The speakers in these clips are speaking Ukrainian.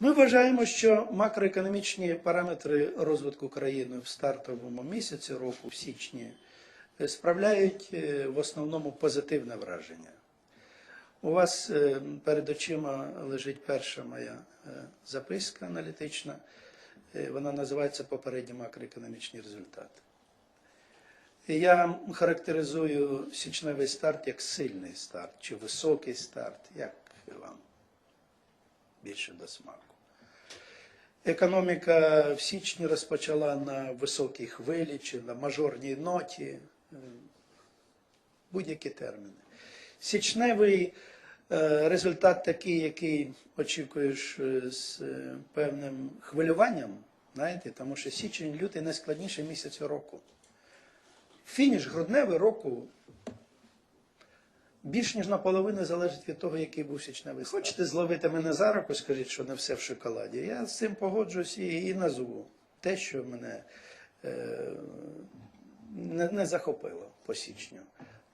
Ми вважаємо, що макроекономічні параметри розвитку країни в стартовому місяці року, в січні, е, справляють е, в основному позитивне враження. У вас е, перед очима лежить перша моя записка аналітична. Вона називається Попередні макроекономічні результати. Я характеризую січневий старт як сильний старт чи високий старт, як вам більше до смаку. Економіка в січні розпочала на високій хвилі чи на мажорній ноті, е, будь-які терміни. Січневий е, результат такий, який очікуєш е, з певним хвилюванням, знаєте, тому що січень, лютий найскладніший місяць року. Фініш грудневий року більш ніж наполовину залежить від того, який був січневий. Хочете зловити мене за руку, скажіть, що не все в шоколаді. Я з цим погоджуюсь і, і назву те, що мене е, не, не захопило по січню.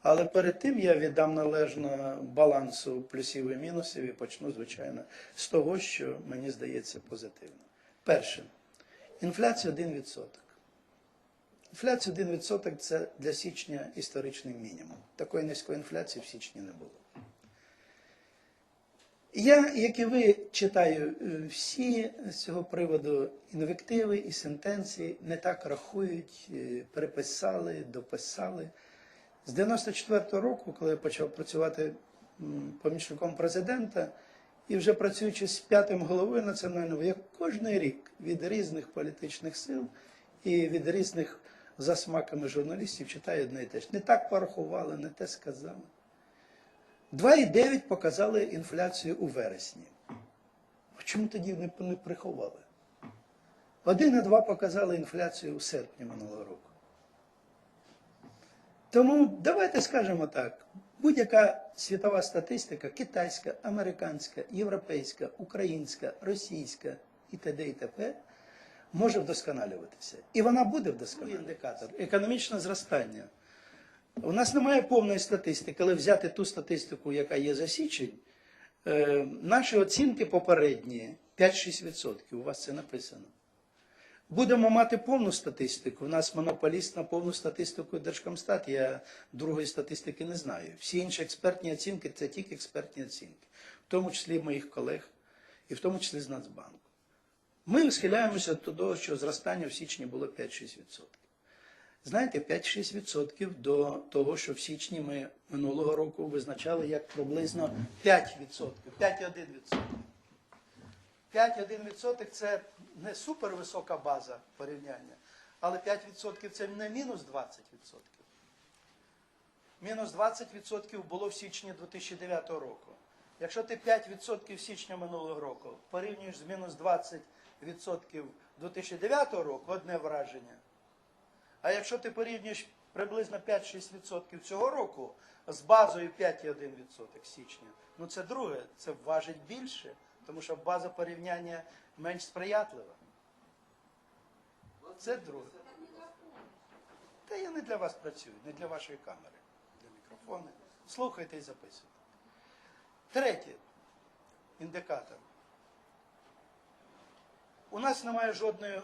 Але перед тим я віддам належно балансу плюсів і мінусів і почну, звичайно, з того, що мені здається позитивно. Перше, інфляція 1%. Інфляція 1% це для січня історичний мінімум. Такої низької інфляції в січні не було. Я, як і ви, читаю е, всі з цього приводу інвективи і сентенції, не так рахують, е, переписали, дописали. З 94-го року, коли я почав працювати помічником президента, і вже працюючи з п'ятим головою національного, я кожен рік від різних політичних сил і від різних за смаками журналістів читаю одне і те ж. Не так порахували, не те сказали. 2,9 показали інфляцію у вересні. А чому тоді не, не приховали? 1,2 показали інфляцію у серпні минулого року. Тому давайте скажемо так: будь-яка світова статистика, китайська, американська, європейська, українська, російська і т.д. і т.п. може вдосконалюватися. І вона буде вдосконалюватися. Індикатор економічне зростання. У нас немає повної статистики, але взяти ту статистику, яка є за січень, е, наші оцінки попередні 5-6%. У вас це написано. Будемо мати повну статистику. У нас монополіст на повну статистику Держкомстат. Я другої статистики не знаю. Всі інші експертні оцінки це тільки експертні оцінки, в тому числі моїх колег, і в тому числі з Нацбанку. Ми схиляємося до того, що зростання в січні було 5-6%. Знаєте, 5-6% до того, що в січні ми минулого року визначали як приблизно 5%, 5,1%. 5,1% це не супервисока база порівняння, але 5% це не мінус 20%. Мінус 20% було в січні 2009 року. Якщо ти 5% січня минулого року порівнюєш з мінус 20% 2009 року, одне враження. А якщо ти порівнюєш приблизно 5-6% цього року з базою 5,1% січня, ну це друге, це важить більше, тому що база порівняння менш сприятлива. Це друге. Та я не для вас працюю, не для вашої камери, для мікрофону. Слухайте і записуйте. Третє. Індикатор. У нас немає жодної е,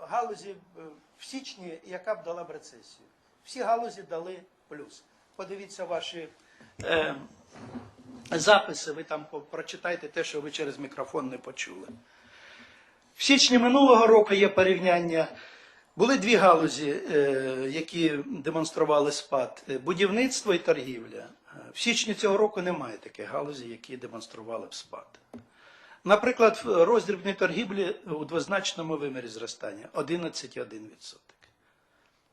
галузі е, в січні, яка б дала б рецесію. Всі галузі дали плюс. Подивіться ваші е, записи, ви там прочитайте те, що ви через мікрофон не почули. В січні минулого року є порівняння. Були дві галузі, які демонстрували спад: будівництво і торгівля. В січні цього року немає таких галузі, які демонстрували б спад. Наприклад, в роздрібній торгівлі у двозначному вимірі зростання 11,1%.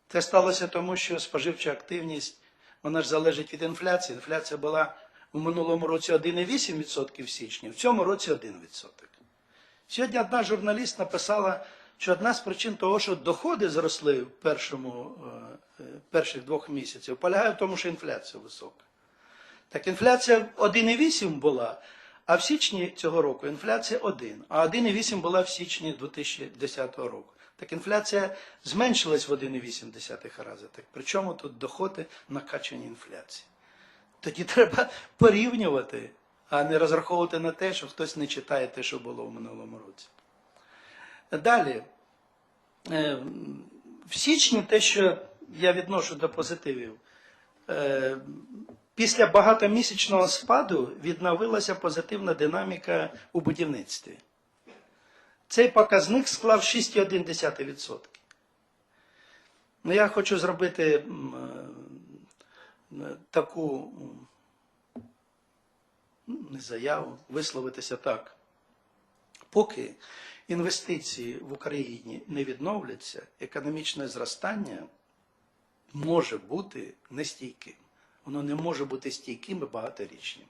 Це сталося тому, що споживча активність вона ж залежить від інфляції. Інфляція була у минулому році 1,8% в січні, в цьому році 1%. Сьогодні одна журналіст написала, що одна з причин того, що доходи зросли в першому, е, е, перших двох місяців, полягає в тому, що інфляція висока. Так інфляція 1,8 була, а в січні цього року інфляція 1, а 1,8 була в січні 2010 року. Так інфляція зменшилась в 1,8 рази. Так причому тут доходи накачані інфляції. Тоді треба порівнювати, а не розраховувати на те, що хтось не читає те, що було в минулому році. Далі. Е, В січні те, що я відношу до позитивів, е, після багатомісячного спаду відновилася позитивна динаміка у будівництві. Цей показник склав 6,1%. Ну, я хочу зробити е, таку ну, не заяву, висловитися так. Поки інвестиції в Україні не відновляться, економічне зростання може бути нестійким. Воно не може бути стійким і багаторічним.